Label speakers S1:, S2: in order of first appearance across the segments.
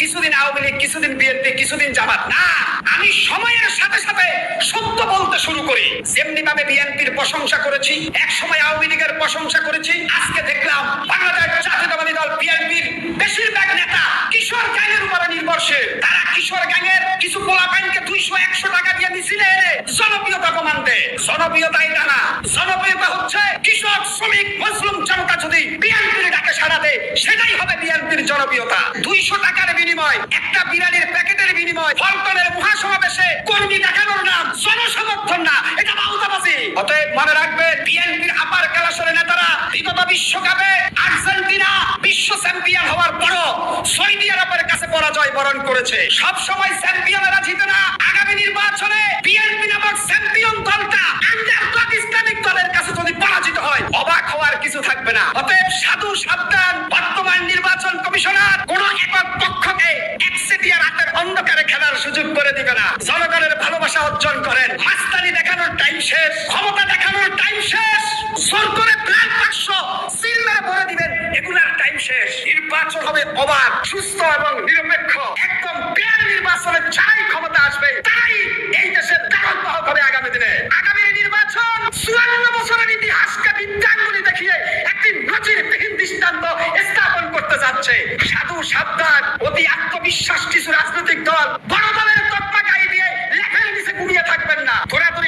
S1: কিছুদিন আওয়ামী লীগ, কিছুদিন বিএনপি, কিছুদিন জামাত। না, আমি সময়ের সাথে সাথে সত্য বলতে শুরু করি। যেমনি ভাবে বিএনপির প্রশংসা করেছি এক সময় আওয়ামী লীগের প্রশংসা করেছি, আজকে দেখলাম বাংলাদেশ জাতীয়তাবাদী দল বিএনপির বেশিরভাগ নেতা কিশোর গ্যাংয়ের উপরে নির্ভরশীল। তারা কিশোর গ্যাংয়ের কিছু পোলাপাইনকে দুইশো, একশো টাকা দিয়ে জনপ্রিয়তা কমান্ডে জনপ্রিয়তা জনপ্রিয়তা হচ্ছে কৃষক, শ্রমিক মুসলিম সেটাই হবে বিএনপির জনপ্রিয়তা। দুইশো টাকার বিনিময়, একটা বিরিয়ানির প্যাকেটের বিনিময়, ফলটনের মহাসমাবেশে কর্মী দেখানোর নাম, জনসমর্থন না, এটা বাউতাবাজি অতএব মনে রাখবেন, বিএনপির আপার ক্লাসের নেতারা বিগত বিশ্বকাপে আর্জেন্টিনা বিশ্ব চ্যাম্পিয়ন হওয়ার পরও সৌদি আরবের কাছে পরাজয় বরণ করেছে। সব সময় চ্যাম্পিয়নেরা জিতে না, আগামী নির্বাচনে বিএনপি নামক চ্যাম্পিয়ন দলটা আন্ডারডগ ইসলামিক দলের কাছে যদি পরাজিত হয়, অবাক হওয়ার কিছু থাকবে না। অতএব জনগণের ভালোবাসা অর্জন করেন। মাস্তানি দেখানোর টাইম শেষ, ক্ষমতা দেখানোর টাইম শেষ। জোর করে প্ল্যান বাক্স সিল মেরে ভরে দিবেন, এগুলার টাইম শেষ। নির্বাচন হবে অবাধ, সুস্থ এবং নিরপেক্ষ। একদম পেয়ার নির্বাচনে যাই ক্ষমতা আসবে, তাই এই দেশের দারুণ বাহক হবে আগামী দিনে। আগামী নির্বাচন চুয়ান্ন বছরের ইতিহাসকে বিদ্যাঙ্গুলি দেখিয়ে একটি নজিরবিহীন দৃষ্টান্ত স্থাপন করতে যাচ্ছে। সাধু সাবধান, অতি আত্মবিশ্বাস কিছু রাজনৈতিক দল, বড় দলের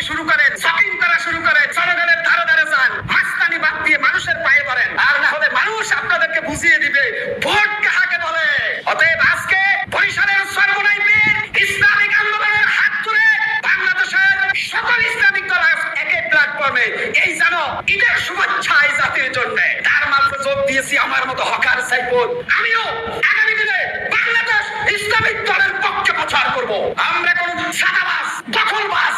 S1: শুরু করেন শপিং করা শুরু করেন, জনগণের ধারে ধারে যান মাস্তানি বাদ দিয়ে মানুষের পায়ে পড়েন। আর না হলে মানুষ আপনাদেরকে বুঝিয়ে দিবে, ভোট কাহাকে বলে? অতএব আজকে বরিশালের সর্বনাইবের ইসলামিক আন্দোলনের হাত ধরে বাংলাদেশের সকল ইসলামিক দল একে প্ল্যাটফর্মে এই জানো ঈদের শুভেচ্ছা এই জাতির জন্য। তার মাঝে যোগ দিয়েছি আমার মতো হকার সাইফুল। আমিও আগামী দিনে বাংলাদেশ ইসলামিক দলের পক্ষে প্রচার করব। আমরা কোন সাদাবাস দখলবাস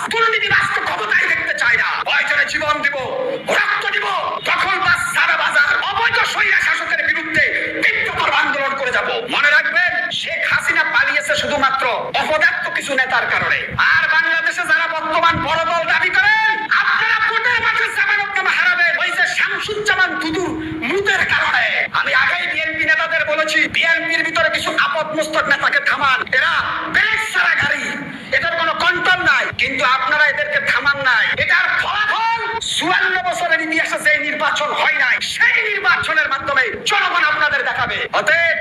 S1: মনে রাখবেন শেখ হাসিনা পালিয়েছে শুধুমাত্র অপদার্থ কিছু নেতার কারণে। আর বাংলাদেশে যারা বর্তমান বড় দল দাবি করেন আপনারা ভোটের মাঠে জামানত নামা হারাবেন। ওই যে শামসুজ্জামান দুদুর মুতের কারণে। আমি আগেই বিএনপি নেতাদের বলেছি, বিএনপির ভিতরে কিছু আপদ মস্তক নেতাকে থামান। এরা ব্রেক ছাড়া গাড়ি। এটার কোনো কন্ট্রোল নাই। কিন্তু আপনারা এদেরকে থামান নাই। এটার ফলাফল চুয়ান্ন বছরের ইতিহাসে যে নির্বাচন হয় নাই, সেই নির্বাচনের মাধ্যমে জনগণ আপনাদের দেখাবে। অতএব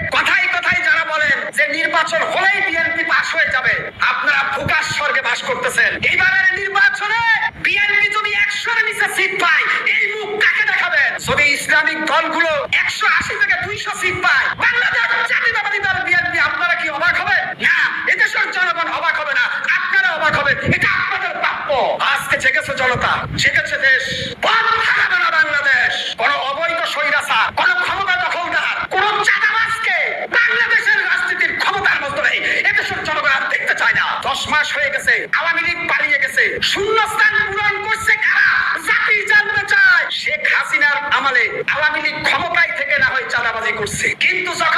S1: নির্বাচন হলেই বিএনপি পাশ হয়ে যাবে। আপনারা প্রকাশ স্বর্গে বাস করতেছেন। এইবারের নির্বাচনে বিএনপি যদি একশোর নিচে সিট পায়, এই মুখ কাকে দেখাবেন? যদি ইসলামিক দলগুলো একশো আশি থেকে দুইশো সিট পায়, বাংলাদেশ দল বিএনপি, আপনারা কি অবাক হবেন? না, এদেশের জনগণ অবাক হবে না, আপনারা অবাক হবেন, এটা আপনাদের প্রাপ্য। আজকে জেগেছে জনতা, জেগেছে দেশ। বন্ধ থাকাবে না বাংলাদেশ। কোন অবৈধ স্বৈরাচার, কোন ক্ষমতা দখলদার মাস হয়ে গেছে, আওয়ামী লীগ পালিয়ে গেছে। শূন্যস্থান পূরণ করছে কারা? জাতি জানতে চায়। শেখ হাসিনার আমলে আওয়ামী লীগ ক্ষমতায় থেকে না হয় চাঁদাবাজি করছে। কিন্তু যখন